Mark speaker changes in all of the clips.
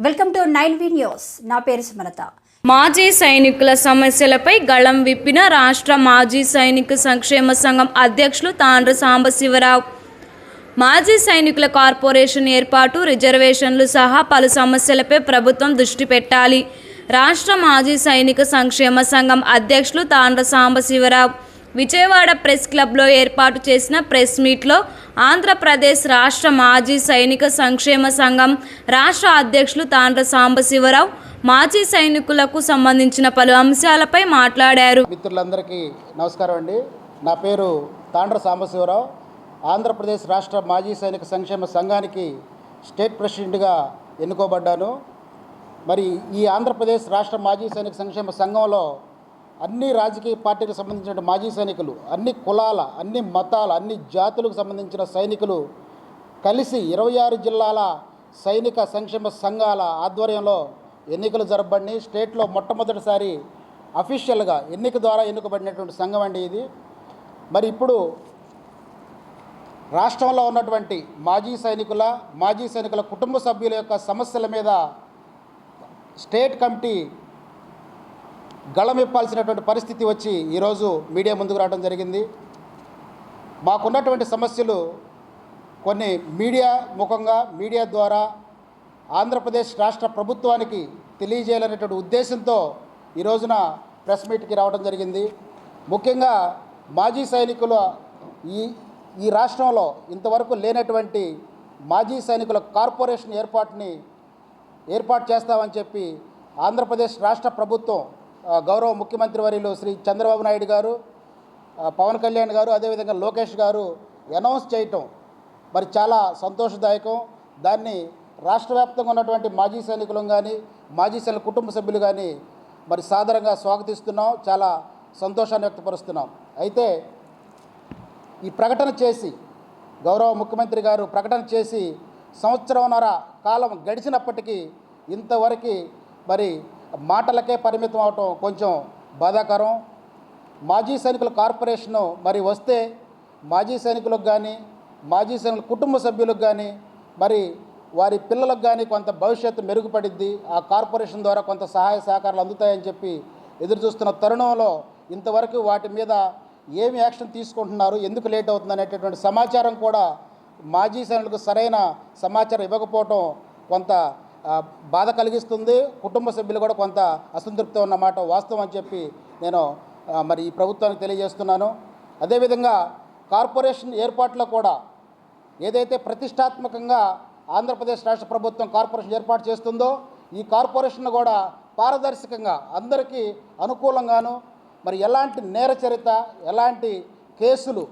Speaker 1: Welcome to nine V news. నా పేరు సుమలత.
Speaker 2: మాజీ సైనికుల సమస్యలపై గళం విప్పిన రాష్ట్ర మాజీ సైనిక సంక్షేమ సంఘం అధ్యక్షులు తాండ్ర సాంబశివరావు. మాజీ సైనికుల కార్పొరేషన్ ఏర్పాటు రిజర్వేషన్లు సహా పలు సమస్యలపై ప్రభుత్వం దృష్టి పెట్టాలి. రాష్ట్ర మాజీ సైనిక సంక్షేమ సంఘం అధ్యక్షులు తాండ్ర సాంబశివరావు. విజయవాడ ప్రెస్ క్లబ్లో ఏర్పాటు చేసిన ప్రెస్ మీట్లో ఆంధ్రప్రదేశ్ రాష్ట్ర మాజీ సైనిక సంక్షేమ సంఘం రాష్ట్ర అధ్యక్షులు తాండ్ర సాంబశివరావు మాజీ సైనికులకు సంబంధించిన పలు అంశాలపై మాట్లాడారు.
Speaker 3: మిత్రులందరికీ నమస్కారం అండి. నా పేరు తాండ్ర సాంబశివరావు. ఆంధ్రప్రదేశ్ రాష్ట్ర మాజీ సైనిక సంక్షేమ సంఘానికి స్టేట్ ప్రెసిడెంట్గా ఎన్నుకోబడ్డాను. మరి ఈ ఆంధ్రప్రదేశ్ రాష్ట్ర మాజీ సైనిక సంక్షేమ సంఘంలో అన్ని రాజకీయ పార్టీలకు సంబంధించిన మాజీ సైనికులు అన్ని కులాల అన్ని మతాల అన్ని జాతులకు సంబంధించిన సైనికులు కలిసి ఇరవై ఆరు జిల్లాల సైనిక సంక్షేమ సంఘాల ఆధ్వర్యంలో ఎన్నికలు జరపబడి స్టేట్లో మొట్టమొదటిసారి అఫీషియల్గా ఎన్నిక ద్వారా ఎన్నుకబడినటువంటి సంఘం అండి ఇది. మరి ఇప్పుడు రాష్ట్రంలో ఉన్నటువంటి మాజీ సైనికుల మాజీ సైనికుల కుటుంబ సభ్యుల యొక్క సమస్యల మీద స్టేట్ కమిటీ గళమిప్పాల్సినటువంటి పరిస్థితి వచ్చి ఈరోజు మీడియా ముందుకు రావడం జరిగింది. మాకున్నటువంటి సమస్యలు కొన్ని మీడియా ముఖంగా మీడియా ద్వారా ఆంధ్రప్రదేశ్ రాష్ట్ర ప్రభుత్వానికి తెలియజేయాలనేటువంటి ఉద్దేశంతో ఈ రోజున ప్రెస్ మీట్కి రావడం జరిగింది. ముఖ్యంగా మాజీ సైనికుల ఈ ఈ రాష్ట్రంలో ఇంతవరకు లేనటువంటి మాజీ సైనికుల కార్పొరేషన్ ఏర్పాటుని ఏర్పాటు చేస్తామని చెప్పి ఆంధ్రప్రదేశ్ రాష్ట్ర ప్రభుత్వం గౌరవ ముఖ్యమంత్రి వర్యులు శ్రీ చంద్రబాబు నాయుడు గారు పవన్ కళ్యాణ్ గారు అదేవిధంగా లోకేష్ గారు అనౌన్స్ చేయటం మరి చాలా సంతోషదాయకం. దాన్ని రాష్ట్ర వ్యాప్తంగా ఉన్నటువంటి మాజీ సైనికులు కానీ మాజీ సైనిక కుటుంబ సభ్యులు కానీ మరి సాధారణంగా స్వాగతిస్తున్నాం. చాలా సంతోషాన్ని వ్యక్తపరుస్తున్నాం. అయితే ఈ ప్రకటన చేసి గౌరవ ముఖ్యమంత్రి గారు ప్రకటన చేసి సంవత్సరంన్నర కాలం గడిచినప్పటికీ ఇంతవరకు మరి మాటలకే పరిమితం అవటం కొంచెం బాధాకరం. మాజీ సైనికుల కార్పొరేషను మరి వస్తే మాజీ సైనికులకు కానీ మాజీ సైనికుల కుటుంబ సభ్యులకు కానీ మరి వారి పిల్లలకు కానీ కొంత భవిష్యత్తు మెరుగుపడిద్ది. ఆ కార్పొరేషన్ ద్వారా కొంత సహాయ సహకారాలు అందుతాయని చెప్పి ఎదురు చూస్తున్న తరుణంలో ఇంతవరకు వాటి మీద ఏమి యాక్షన్ తీసుకుంటున్నారు ఎందుకు లేట్ అవుతుంది అనేటటువంటి సమాచారం కూడా మాజీ సైనికులకు సరైన సమాచారం ఇవ్వకపోవటం కొంత బాధ కలిగిస్తుంది. కుటుంబ సభ్యులు కూడా కొంత అసంతృప్తి ఉన్నమాట వాస్తవం అని చెప్పి నేను మరి ఈ ప్రభుత్వానికి తెలియజేస్తున్నాను. అదేవిధంగా కార్పొరేషన్ ఏర్పాట్లో కూడా ఏదైతే ప్రతిష్టాత్మకంగా ఆంధ్రప్రదేశ్ రాష్ట్ర ప్రభుత్వం కార్పొరేషన్ ఏర్పాటు చేస్తుందో ఈ కార్పొరేషన్ కూడా పారదర్శకంగా అందరికీ అనుకూలంగాను మరి ఎలాంటి నేర చరిత ఎలాంటి కేసులు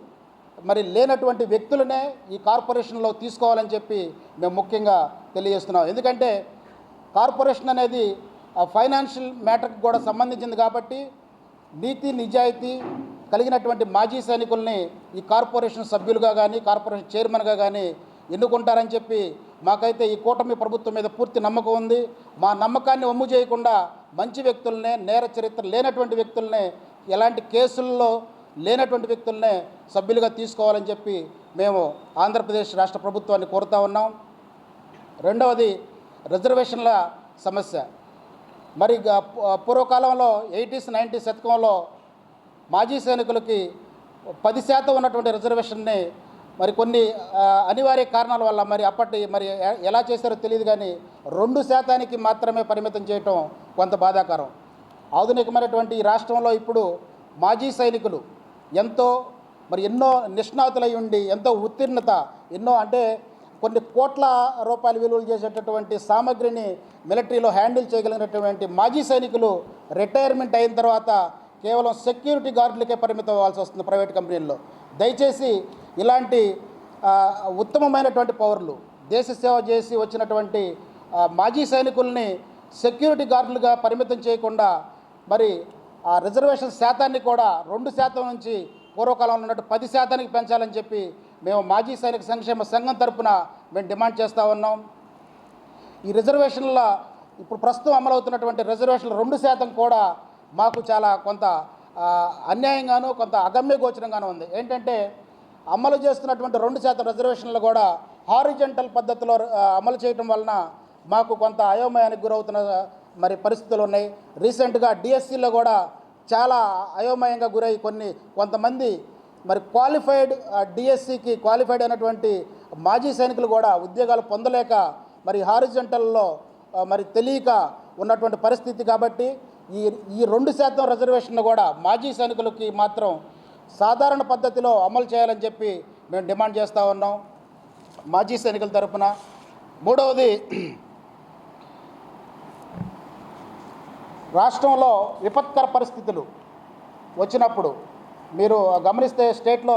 Speaker 3: మరి లేనటువంటి వ్యక్తులనే ఈ కార్పొరేషన్లో తీసుకోవాలని చెప్పి మేము ముఖ్యంగా తెలియజేస్తున్నాం ఎందుకంటే కార్పొరేషన్ అనేది ఫైనాన్షియల్ మ్యాటర్కి కూడా సంబంధించింది కాబట్టి నీతి నిజాయితీ కలిగినటువంటి మాజీ సైనికుల్ని ఈ కార్పొరేషన్ సభ్యులుగా కానీ కార్పొరేషన్ చైర్మన్గా కానీ ఎన్నుకుంటారని చెప్పి మాకైతే ఈ కూటమి ప్రభుత్వం మీద పూర్తి నమ్మకం ఉంది. మా నమ్మకాన్ని ఒమ్ము చేయకుండా మంచి వ్యక్తులనే నేర చరిత్ర లేనటువంటి వ్యక్తులనే ఎలాంటి కేసుల్లో లేనటువంటి వ్యక్తులనే సభ్యులుగా తీసుకోవాలని చెప్పి మేము ఆంధ్రప్రదేశ్ రాష్ట్ర ప్రభుత్వాన్ని కోరుతా ఉన్నాం. రెండవది రిజర్వేషన్ల సమస్య. మరి పూర్వకాలంలో ఎయిటీస్ నైంటీ శతకంలో మాజీ సైనికులకి పది శాతం ఉన్నటువంటి రిజర్వేషన్ని మరి కొన్ని అనివార్య కారణాల వల్ల మరి అప్పటి మరి ఎలా చేశారో తెలియదు కానీ రెండు శాతానికి మాత్రమే పరిమితం చేయటం కొంత బాధాకరం. ఆధునికమైనటువంటి రాష్ట్రంలో ఇప్పుడు మాజీ సైనికులు ఎంతో మరి ఎన్నో నిష్ణాతులై ఉండి ఎంతో ఉత్తీర్ణత ఎన్నో అంటే కొన్ని కోట్ల రూపాయలు విలువలు చేసేటటువంటి సామగ్రిని మిలిటరీలో హ్యాండిల్ చేయగలిగినటువంటి మాజీ సైనికులు రిటైర్మెంట్ అయిన తర్వాత కేవలం సెక్యూరిటీ గార్డులకే పరిమితం అవ్వాల్సి వస్తుంది ప్రైవేట్ కంపెనీల్లో. దయచేసి ఇలాంటి ఉత్తమమైనటువంటి పౌరులు దేశ సేవ చేసి వచ్చినటువంటి మాజీ సైనికుల్ని సెక్యూరిటీ గార్డులుగా పరిమితం చేయకుండా మరి ఆ రిజర్వేషన్ శాతాన్ని కూడా రెండు శాతం నుంచి పూర్వకాలంలో ఉన్నట్టు పది శాతానికి పెంచాలని చెప్పి మేము మాజీ సైనిక సంక్షేమ సంఘం తరపున మేము డిమాండ్ చేస్తూ ఉన్నాం. ఈ రిజర్వేషన్ల ఇప్పుడు ప్రస్తుతం అమలవుతున్నటువంటి రిజర్వేషన్లు రెండు శాతం కూడా మాకు చాలా కొంత అన్యాయంగాను కొంత అగమ్య గోచరంగాను ఉంది. ఏంటంటే అమలు చేస్తున్నటువంటి రెండు శాతం రిజర్వేషన్లు కూడా హారిజెంటల్ పద్ధతిలో అమలు చేయటం వలన మాకు కొంత అయోమయానికి గురవుతున్న మరి పరిస్థితులు ఉన్నాయి. రీసెంట్గా డిఎస్సిలో కూడా చాలా అయోమయంగా గురై కొన్ని కొంతమంది మరి క్వాలిఫైడ్ డిఎస్సికి క్వాలిఫైడ్ అయినటువంటి మాజీ సైనికులు కూడా ఉద్యోగాలు పొందలేక మరి హారిజంటల్లో మరి తెలియక ఉన్నటువంటి పరిస్థితి కాబట్టి ఈ ఈ రెండు శాతం రిజర్వేషన్ కూడా మాజీ సైనికులకి మాత్రం సాధారణ పద్ధతిలో అమలు చేయాలని చెప్పి మేము డిమాండ్ చేస్తూ ఉన్నాం మాజీ సైనికుల తరపున. మూడవది రాష్ట్రంలో విపత్కర పరిస్థితులు వచ్చినప్పుడు మీరు గమనిస్తే స్టేట్లో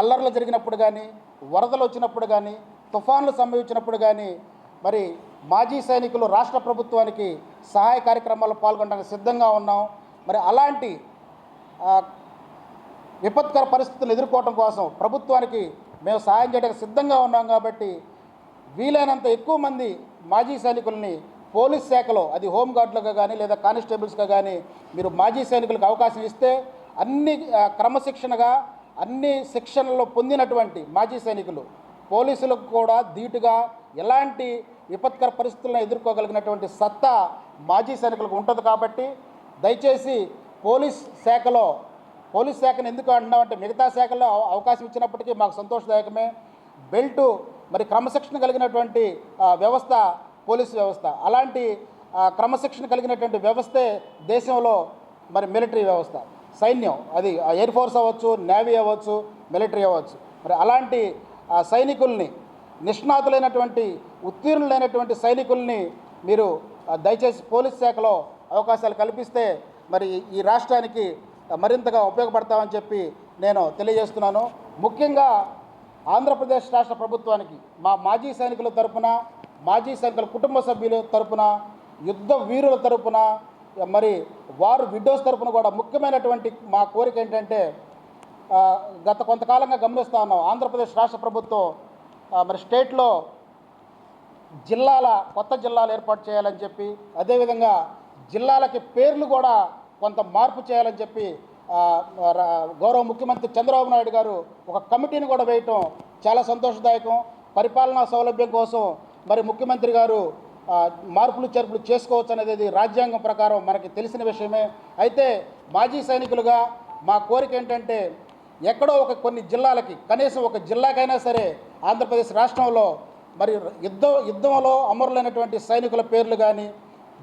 Speaker 3: అల్లర్లు జరిగినప్పుడు కానీ వరదలు వచ్చినప్పుడు కానీ తుఫాన్లు సంభవించినప్పుడు కానీ మరి మాజీ సైనికులు రాష్ట్ర ప్రభుత్వానికి సహాయ కార్యక్రమాల్లో పాల్గొనడానికి సిద్ధంగా ఉన్నాం. మరి అలాంటి విపత్కర పరిస్థితులను ఎదుర్కోవడం కోసం ప్రభుత్వానికి మేము సహాయం చేయడానికి సిద్ధంగా ఉన్నాం కాబట్టి వీలైనంత ఎక్కువ మంది మాజీ సైనికుల్ని పోలీస్ శాఖలో అది హోంగార్డులుగా కానీ లేదా కానిస్టేబుల్స్గా కానీ మీరు మాజీ సైనికులకు అవకాశం ఇస్తే అన్ని క్రమశిక్షణగా అన్ని శిక్షణలో పొందినటువంటి మాజీ సైనికులు. పోలీసులకు కూడా ధీటుగా ఎలాంటి విపత్కర పరిస్థితులను ఎదుర్కోగలిగినటువంటి సత్తా మాజీ సైనికులకు ఉంటుంది కాబట్టి దయచేసి పోలీస్ శాఖలో పోలీస్ శాఖను ఎందుకు అంటున్నామంటే మిగతా శాఖల్లో అవకాశం ఇచ్చినప్పటికీ మాకు సంతోషదాయకమే. బెల్టు మరి క్రమశిక్షణ కలిగినటువంటి వ్యవస్థ పోలీస్ వ్యవస్థ. అలాంటి క్రమశిక్షణ కలిగినటువంటి వ్యవస్థే దేశంలో మరి మిలిటరీ వ్యవస్థ. సైన్యం అది ఎయిర్ ఫోర్స్ అవ్వచ్చు నేవీ అవ్వచ్చు మిలిటరీ అవ్వచ్చు. మరి అలాంటి ఆ, సైనికుల్ని నిష్ణాతులైనటువంటి ఉత్తీర్ణులైనటువంటి సైనికుల్ని మీరు దయచేసి పోలీస్ శాఖలో అవకాశాలు కల్పిస్తే మరి ఈ రాష్ట్రానికి మరింతగా ఉపయోగపడతామని చెప్పి నేను తెలియజేస్తున్నాను. ముఖ్యంగా ఆంధ్రప్రదేశ్ రాష్ట్ర ప్రభుత్వానికి మా మాజీ సైనికుల తరపున మాజీ సైనికుల కుటుంబ సభ్యుల తరపున యుద్ధ వీరుల తరపున మరి వారు విండోస్ తరఫున కూడా ముఖ్యమైనటువంటి మా కోరిక ఏంటంటే గత కొంతకాలంగా గమనిస్తా ఉన్నాం. ఆంధ్రప్రదేశ్ రాష్ట్ర ప్రభుత్వం మరి స్టేట్లో జిల్లాల కొత్త జిల్లాలు ఏర్పాటు చేయాలని చెప్పి అదేవిధంగా జిల్లాలకి పేర్లు కూడా కొంత మార్పు చేయాలని చెప్పి రా- గౌరవ ముఖ్యమంత్రి చంద్రబాబు నాయుడు గారు ఒక కమిటీని కూడా వేయటం చాలా సంతోషదాయకం. పరిపాలనా సౌలభ్యం కోసం మరి ముఖ్యమంత్రి గారు మార్పులు చేర్పులు చేసుకోవచ్చు అనేది రాజ్యాంగం ప్రకారం మనకి తెలిసిన విషయమే. అయితే మాజీ సైనికులుగా మా కోరిక ఏంటంటే ఎక్కడో ఒక కొన్ని జిల్లాలకి కనీసం ఒక జిల్లాకైనా సరే ఆంధ్రప్రదేశ్ రాష్ట్రంలో మరి యుద్ధ యుద్ధంలో అమరులైనటువంటి సైనికుల పేర్లు కానీ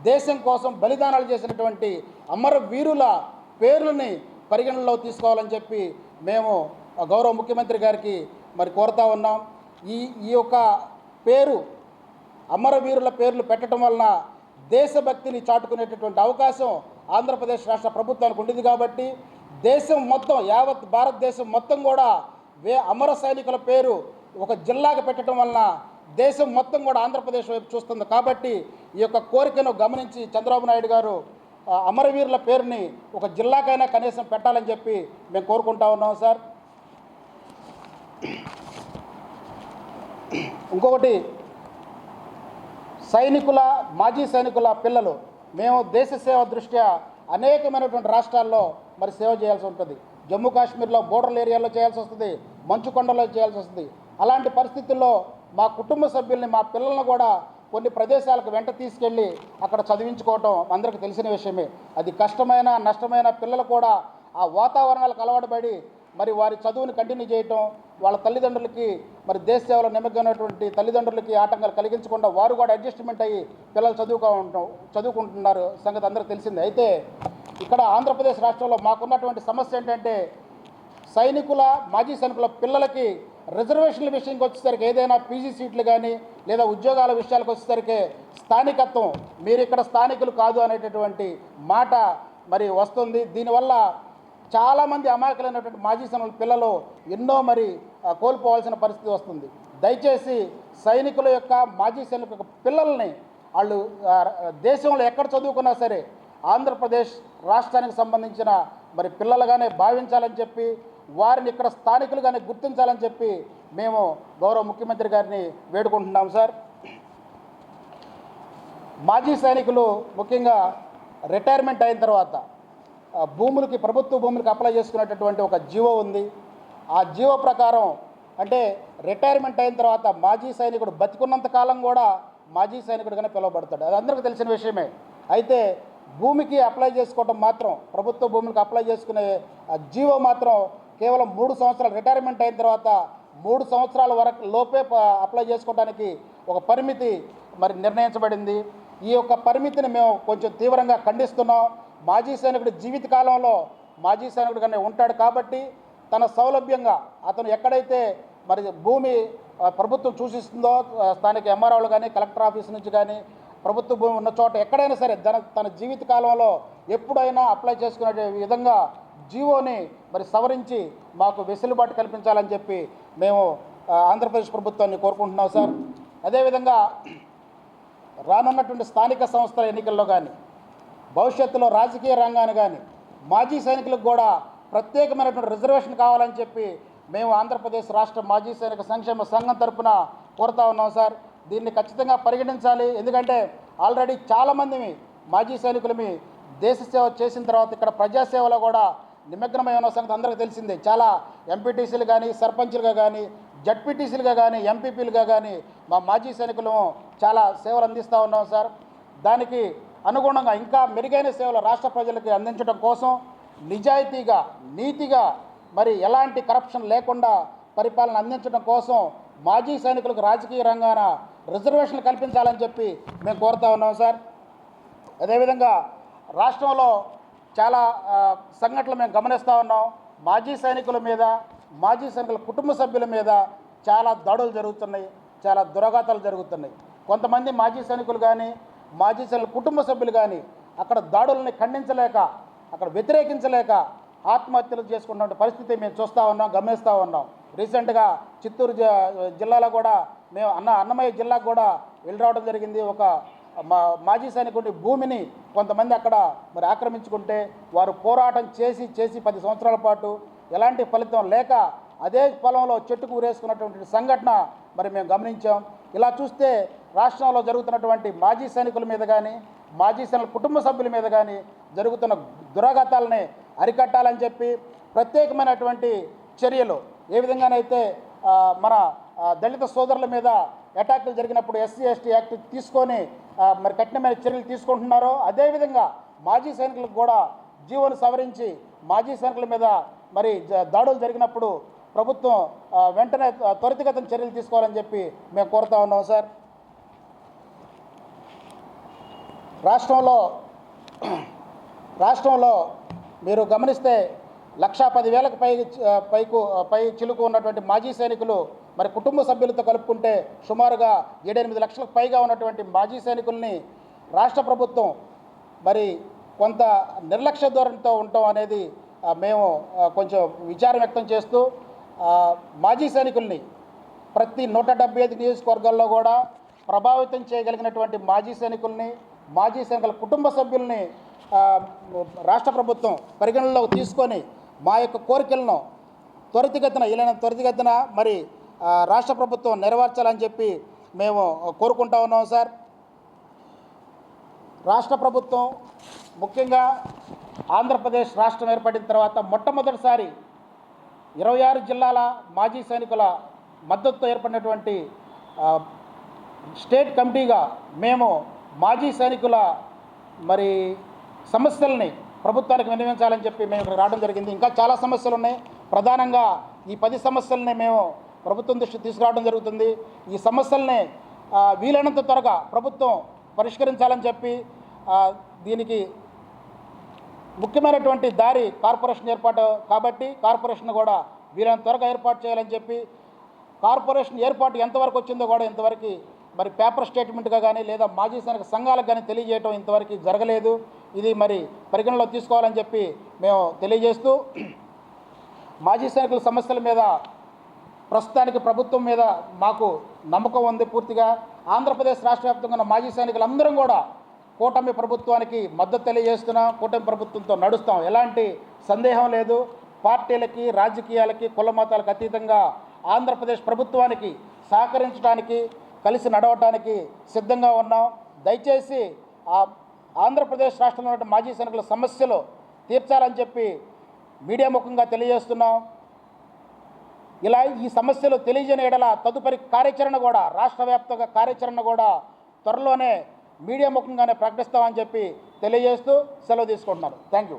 Speaker 3: దేశం కోసం బలిదానాలు చేసినటువంటి అమర వీరుల పేర్లని పరిగణనలో తీసుకోవాలని చెప్పి మేము గౌరవ ముఖ్యమంత్రి గారికి మరి కోరుతా ఉన్నాం. ఈ ఈ యొక్క పేరు అమరవీరుల పేర్లు పెట్టడం వలన దేశభక్తిని చాటుకునేటటువంటి అవకాశం ఆంధ్రప్రదేశ్ రాష్ట్ర ప్రభుత్వానికి ఉండేది కాబట్టి దేశం మొత్తం యావత్ భారతదేశం మొత్తం కూడా వే అమర సైనికుల పేరు ఒక జిల్లాగా పెట్టడం వలన దేశం మొత్తం కూడా ఆంధ్రప్రదేశ్ వైపు చూస్తుంది కాబట్టి ఈ యొక్క కోరికను గమనించి చంద్రబాబు నాయుడు గారు అమరవీరుల పేరుని ఒక జిల్లాకైనా కనీసం పెట్టాలని చెప్పి మేము కోరుకుంటా ఉన్నాం సార్. ఇంకొకటి సైనికుల మాజీ సైనికుల పిల్లలు మేము దేశ సేవ దృష్ట్యా అనేకమైనటువంటి రాష్ట్రాల్లో మరి సేవ చేయాల్సి ఉంటుంది. జమ్మూ కాశ్మీర్లో బోర్డర్ ఏరియాలో చేయాల్సి వస్తుంది మంచుకొండలో చేయాల్సి వస్తుంది. అలాంటి పరిస్థితుల్లో మా కుటుంబ సభ్యుల్ని మా పిల్లలను కూడా కొన్ని ప్రదేశాలకు వెంట తీసుకెళ్ళి అక్కడ చదివించుకోవటం అందరికీ తెలిసిన విషయమే. అది కష్టమైన నష్టమైన పిల్లలు కూడా ఆ వాతావరణాలకు అలవాటుపడి మరి వారి చదువుని కంటిన్యూ చేయటం వాళ్ళ తల్లిదండ్రులకి మరి దేశ సేవలో నిమగ్నమైనటువంటి తల్లిదండ్రులకి ఆటంకాలు కలిగించకుండా వారు కూడా అడ్జస్ట్మెంట్ అయ్యి పిల్లలు చదువుకో ఉంటాం చదువుకుంటున్నారు సంగతి అందరికీ తెలిసింది. అయితే ఇక్కడ ఆంధ్రప్రదేశ్ రాష్ట్రంలో మాకున్నటువంటి సమస్య ఏంటంటే సైనికుల మాజీ సైనికుల పిల్లలకి రిజర్వేషన్ల విషయంకి వచ్చేసరికి ఏదైనా పీజీ సీట్లు కానీ లేదా ఉద్యోగాల విషయాలకు వచ్చేసరికి స్థానికత్వం మీరు ఇక్కడ స్థానికులు కాదు అనేటటువంటి మాట మరి వస్తుంది. దీనివల్ల చాలామంది అమాయకులైనటువంటి మాజీ సైనికుల పిల్లలు ఎన్నో మరి కోల్పోవాల్సిన పరిస్థితి వస్తుంది. దయచేసి సైనికుల యొక్క మాజీ సైనికుల యొక్క పిల్లల్ని వాళ్ళు దేశంలో ఎక్కడ చదువుకున్నా సరే ఆంధ్రప్రదేశ్ రాష్ట్రానికి సంబంధించిన మరి పిల్లలుగానే భావించాలని చెప్పి వారిని ఇక్కడ స్థానికులుగానే గుర్తించాలని చెప్పి మేము గౌరవ ముఖ్యమంత్రి గారిని వేడుకుంటున్నాం సార్. మాజీ సైనికులు ముఖ్యంగా రిటైర్మెంట్ అయిన తర్వాత భూములకి ప్రభుత్వ భూములకి అప్లై చేసుకునేటటువంటి ఒక జీవో ఉంది. ఆ జీవో ప్రకారం అంటే రిటైర్మెంట్ అయిన తర్వాత మాజీ సైనికుడు బతికున్నంత కాలం కూడా మాజీ సైనికుడిగానే పిలువబడతాడు. అది అందరికీ తెలిసిన విషయమే. అయితే భూమికి అప్లై చేసుకోవడం మాత్రం ప్రభుత్వ భూములకు అప్లై చేసుకునే ఆ జీవో మాత్రం కేవలం మూడు సంవత్సరాలు రిటైర్మెంట్ అయిన తర్వాత మూడు సంవత్సరాల వరకు లోపే అప్లై చేసుకోవడానికి ఒక పరిమితి మరి నిర్ణయించబడింది. ఈ యొక్క పరిమితిని మేము కొంచెం తీవ్రంగా ఖండిస్తున్నాం. మాజీ సైనికుడు జీవిత కాలంలో మాజీ సైనికుడిగానే ఉంటాడు కాబట్టి తన సౌలభ్యంగా అతను ఎక్కడైతే మరి భూమి ప్రభుత్వం సూచిస్తుందో స్థానిక ఎంఆర్ఓలు కానీ కలెక్టర్ ఆఫీస్ నుంచి కానీ ప్రభుత్వ భూమి ఉన్న చోట ఎక్కడైనా సరే తన తన జీవిత కాలంలో ఎప్పుడైనా అప్లై చేసుకునే విధంగా జీవోని మరి సవరించి మాకు వెసులుబాటు కల్పించాలని చెప్పి మేము ఆంధ్రప్రదేశ్ ప్రభుత్వాన్ని కోరుకుంటున్నాం సార్. అదేవిధంగా రానున్నటువంటి స్థానిక సంస్థల ఎన్నికల్లో కానీ భవిష్యత్తులో రాజకీయ రంగాన్ని కానీ మాజీ సైనికులకు కూడా ప్రత్యేకమైనటువంటి రిజర్వేషన్ కావాలని చెప్పి మేము ఆంధ్రప్రదేశ్ రాష్ట్ర మాజీ సైనిక సంక్షేమ సంఘం తరపున కోరుతా ఉన్నాం సార్. దీన్ని ఖచ్చితంగా పరిగణించాలి. ఎందుకంటే ఆల్రెడీ చాలామంది మాజీ సైనికులమి దేశ సేవ చేసిన తర్వాత ఇక్కడ ప్రజాసేవలో కూడా నిమగ్నమై ఉన్న సంగతి అందరికీ తెలిసిందే. చాలా ఎంపీటీసీలు కానీ సర్పంచులుగా కానీ జడ్పీటీసీలుగా కానీ ఎంపీపీలుగా కానీ మా మాజీ సైనికులు చాలా సేవలు అందిస్తూ ఉన్నాం సార్. దానికి అనుగుణంగా ఇంకా మెరుగైన సేవలు రాష్ట్ర ప్రజలకు అందించడం కోసం నిజాయితీగా నీతిగా మరి ఎలాంటి కరప్షన్ లేకుండా పరిపాలన అందించడం కోసం మాజీ సైనికులకు రాజకీయ రంగాన రిజర్వేషన్లు కల్పించాలని చెప్పి మేము కోరుతా ఉన్నాం సార్. అదేవిధంగా రాష్ట్రంలో చాలా సంఘటనలు మేము గమనిస్తూ ఉన్నాం. మాజీ సైనికుల మీద మాజీ సైనికుల కుటుంబ సభ్యుల మీద చాలా దాడులు జరుగుతున్నాయి చాలా దురఘాతాలు జరుగుతున్నాయి. కొంతమంది మాజీ సైనికులు కానీ మాజీ సభ్యుల కుటుంబ సభ్యులు కానీ అక్కడ దాడుల్ని ఖండించలేక అక్కడ వ్యతిరేకించలేక ఆత్మహత్యలు చేసుకున్న పరిస్థితి మేము చూస్తూ ఉన్నాం గమనిస్తూ ఉన్నాం. రీసెంట్గా చిత్తూరు జిల్లాలో కూడా మేము అన్న అన్నమయ్య జిల్లాకు కూడా వెళ్ళి రావడం జరిగింది. ఒక మా మాజీ సైనికుడి భూమిని కొంతమంది అక్కడ మరి ఆక్రమించుకుంటే వారు పోరాటం చేసి చేసి పది సంవత్సరాల పాటు ఎలాంటి ఫలితం లేక అదే పొలంలో చెట్టుకు ఊరేసుకున్నటువంటి సంఘటన మరి మేము గమనించాం. ఇలా చూస్తే రాష్ట్రంలో జరుగుతున్నటువంటి మాజీ సైనికుల మీద కానీ మాజీ సైనికుల కుటుంబ సభ్యుల మీద కానీ జరుగుతున్న దురాఘాతాలని అరికట్టాలని చెప్పి ప్రత్యేకమైనటువంటి చర్యలు ఏ విధంగానైతే మన దళిత సోదరుల మీద అటాకులు జరిగినప్పుడు ఎస్సీ ఎస్టీ యాక్ట్ తీసుకొని మరి కఠినమైన చర్యలు తీసుకుంటున్నారో అదేవిధంగా మాజీ సైనికులకు కూడా జీవోను సవరించి మాజీ సైనికుల మీద మరి జ- దాడులు జరిగినప్పుడు ప్రభుత్వం వెంటనే ఆ, త్వరితగతిన చర్యలు తీసుకోవాలని చెప్పి మేము కోరుతా ఉన్నాం సార్. రాష్ట్రంలో రాష్ట్రంలో మీరు గమనిస్తే లక్షా పదివేలకు పై పైకు పై చిలుకు ఉన్నటువంటి మాజీ సైనికులు మరి కుటుంబ సభ్యులతో కలుపుకుంటే సుమారుగా ఏడెనిమిది లక్షలకు పైగా ఉన్నటువంటి మాజీ సైనికుల్ని రాష్ట్ర ప్రభుత్వం మరి కొంత నిర్లక్ష్య ధోరణితో ఉండటం అనేది మేము కొంచెం విచారం వ్యక్తం చేస్తూ మాజీ సైనికుల్ని ప్రతి నూట డెబ్బై ఐదు నియోజకవర్గాల్లో కూడా ప్రభావితం చేయగలిగినటువంటి మాజీ సైనికుల్ని మాజీ సైనికుల కుటుంబ సభ్యుల్ని రాష్ట్ర ప్రభుత్వం పరిగణనలోకి తీసుకొని మా యొక్క కోరికలను త్వరితగతిన ఇలా త్వరితగతిన మరి రాష్ట్ర ప్రభుత్వం నెరవేర్చాలని చెప్పి మేము కోరుకుంటా ఉన్నాం సార్. రాష్ట్ర ప్రభుత్వం ముఖ్యంగా ఆంధ్రప్రదేశ్ రాష్ట్రం ఏర్పడిన తర్వాత మొట్టమొదటిసారి ఇరవై ఆరు జిల్లాల మాజీ సైనికుల మద్దతుతో ఏర్పడినటువంటి స్టేట్ కమిటీగా మేము మాజీ సైనికుల మరి సమస్యల్ని ప్రభుత్వానికి వినియోగించాలని చెప్పి మేము ఇక్కడ రావడం జరిగింది. ఇంకా చాలా సమస్యలు ఉన్నాయి ప్రధానంగా ఈ పది సమస్యల్ని మేము ప్రభుత్వం దృష్టికి తీసుకురావడం జరుగుతుంది. ఈ సమస్యల్ని వీలైనంత త్వరగా ప్రభుత్వం పరిష్కరించాలని చెప్పి దీనికి ముఖ్యమైనటువంటి దారి కార్పొరేషన్ ఏర్పాటు కాబట్టి కార్పొరేషన్ కూడా వీలైనంత త్వరగా ఏర్పాటు చేయాలని చెప్పి కార్పొరేషన్ ఏర్పాటు ఎంతవరకు వచ్చిందో కూడా ఇంతవరకు మరి పేపర్ స్టేట్మెంట్గా కానీ లేదా మాజీ సైనిక సంఘాలకు కానీ తెలియజేయటం ఇంతవరకు జరగలేదు. ఇది మరి పరిగణలో తీసుకోవాలని చెప్పి మేము తెలియజేస్తూ మాజీ సైనికుల సమస్యల మీద ప్రస్తుతానికి ప్రభుత్వం మీద మాకు నమ్మకం ఉంది పూర్తిగా. ఆంధ్రప్రదేశ్ రాష్ట్ర వ్యాప్తంగా ఉన్న మాజీ సైనికులందరం కూడా కూటమి ప్రభుత్వానికి మద్దతు తెలియజేస్తున్నాం. కూటమి ప్రభుత్వంతో నడుస్తాం. ఎలాంటి సందేహం లేదు. పార్టీలకి రాజకీయాలకి కుల మతాలకు అతీతంగా ఆంధ్రప్రదేశ్ ప్రభుత్వానికి సహకరించడానికి కలిసి నడవటానికి సిద్ధంగా ఉన్నాం. దయచేసి ఆ ఆంధ్రప్రదేశ్ రాష్ట్రంలో ఉన్న మాజీ సైనికుల సమస్యలు తీర్చాలని చెప్పి మీడియా ముఖంగా తెలియజేస్తున్నాం. ఇలా ఈ సమస్యలు తెలియజేయని ఎడల తదుపరి కార్యాచరణ కూడా రాష్ట్ర వ్యాప్తంగా కార్యాచరణ కూడా త్వరలోనే మీడియా ముఖంగానే ప్రకటిస్తామని చెప్పి తెలియజేస్తూ సెలవు తీసుకుంటున్నారు థ్యాంక్ యూ